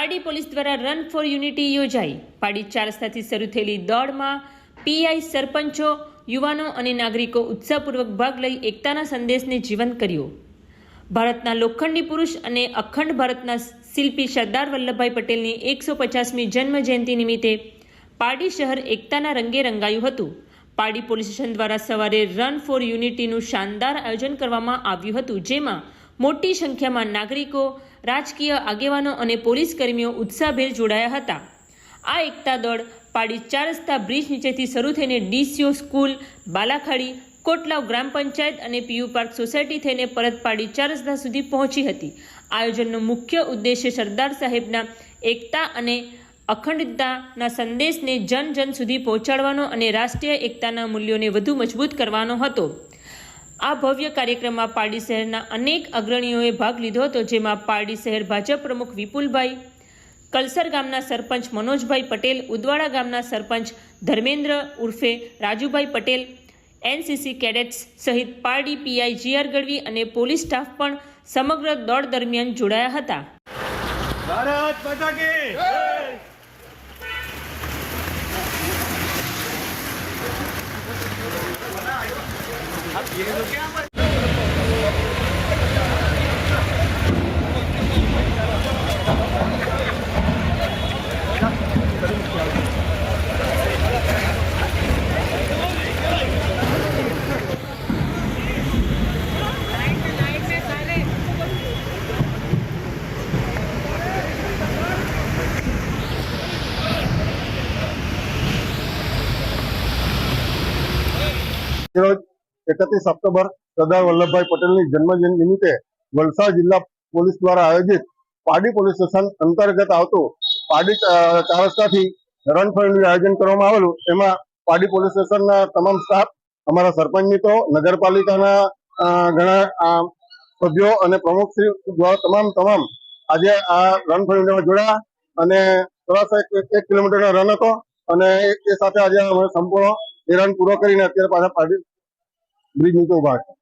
Pardi police દ્વારા run for unity યોજાઈ. પારડી ચાર રસ્તાથી શરૂ થયેલી દોડમાં પીઆઈ સરપંચો, યુવાનો અને નાગરિકો ઉત્સાહપૂર્વક ભાગ લઈ એકતાના સંદેશને જીવંત કર્યો. ભારતના લોખંડી પુરુષ અને અખંડ ભારતના શિલ્પી સરદાર વલ્લભભાઈ પટેલની એકસો પચાસમી જન્મ જયંતિ નિમિત્તે પારડી શહેર એકતાના રંગે રંગાયું હતું. પારડી પોલીસ સ્ટેશન દ્વારા સવારે રન ફોર યુનિટીનું શાનદાર આયોજન કરવામાં આવ્યું હતું, જેમાં મોટી સંખ્યામાં નાગરિકો રાજકીય આગેવાનો અને પોલીસ કર્મીઓ ઉત્સાહભેર જોડાયા હતા. આ એકતા દળ પાડી ચાર રસ્તા બ્રિજ નીચેથી શરૂ થઈને D C O school, Balakhadi, Kotlav gram panchayat અને પીયુ પાર્ક સોસાયટી થઈને પરત પાડી ચાર રસ્તા સુધી પહોંચી હતી. આયોજનનો મુખ્ય ઉદ્દેશ્ય સરદાર સાહેબના એકતા અને અખંડિતતાના સંદેશને જન જન સુધી પહોંચાડવાનો અને રાષ્ટ્રીય એકતાના મૂલ્યોને વધુ મજબૂત કરવાનો હતો. આ ભવ્ય કાર્યક્રમમાં પારડી શહેરના અનેક અગ્રણીઓએ ભાગ લીધો હતો, જેમાં પારડી શહેર ભાજપ પ્રમુખ વિપુલભાઈ, કલસર ગામના સરપંચ મનોજભાઈ પટેલ, ઉદવાડા ગામના સરપંચ ધર્મેન્દ્ર ઉર્ફે રાજુભાઈ પટેલ, એનસીસી કેડેટ્સ સહિત પારડી પીઆઈ જીઆર ગઢવી અને પોલીસ સ્ટાફ પણ સમગ્ર દોડ દરમિયાન જોડાયા હતા. ભારત you know, એકત્રીસ ઓક્ટોબર સરદાર વલ્લભભાઈ પટેલની જન્મજયંતિ નિમિત્તે વલસાડ જિલ્લા પોલીસ દ્વારા આયોજિત પાડી પોલીસ સ્ટેશન અંતર્ગત આવતું પાડી ચારસ્તાથી ફરનું આયોજન કરવામાં આવેલું. એમાં પાડી પોલીસ સ્ટેશનના તમામ સ્ટાફ, અમારા સરપંચ મિત્રો, નગરપાલિકાના ઘણા સભ્યો અને પ્રમુખ શ્રી દ્વારા તમામ તમામ આજે આ ફરનું જોડાયા અને સરસ એક કિલોમીટરનો રન હતો અને એ સાથે આજે અમે સંપૂર્ણ એ રન પૂરો કરીને અત્યારે પાછા પારડી bring to over.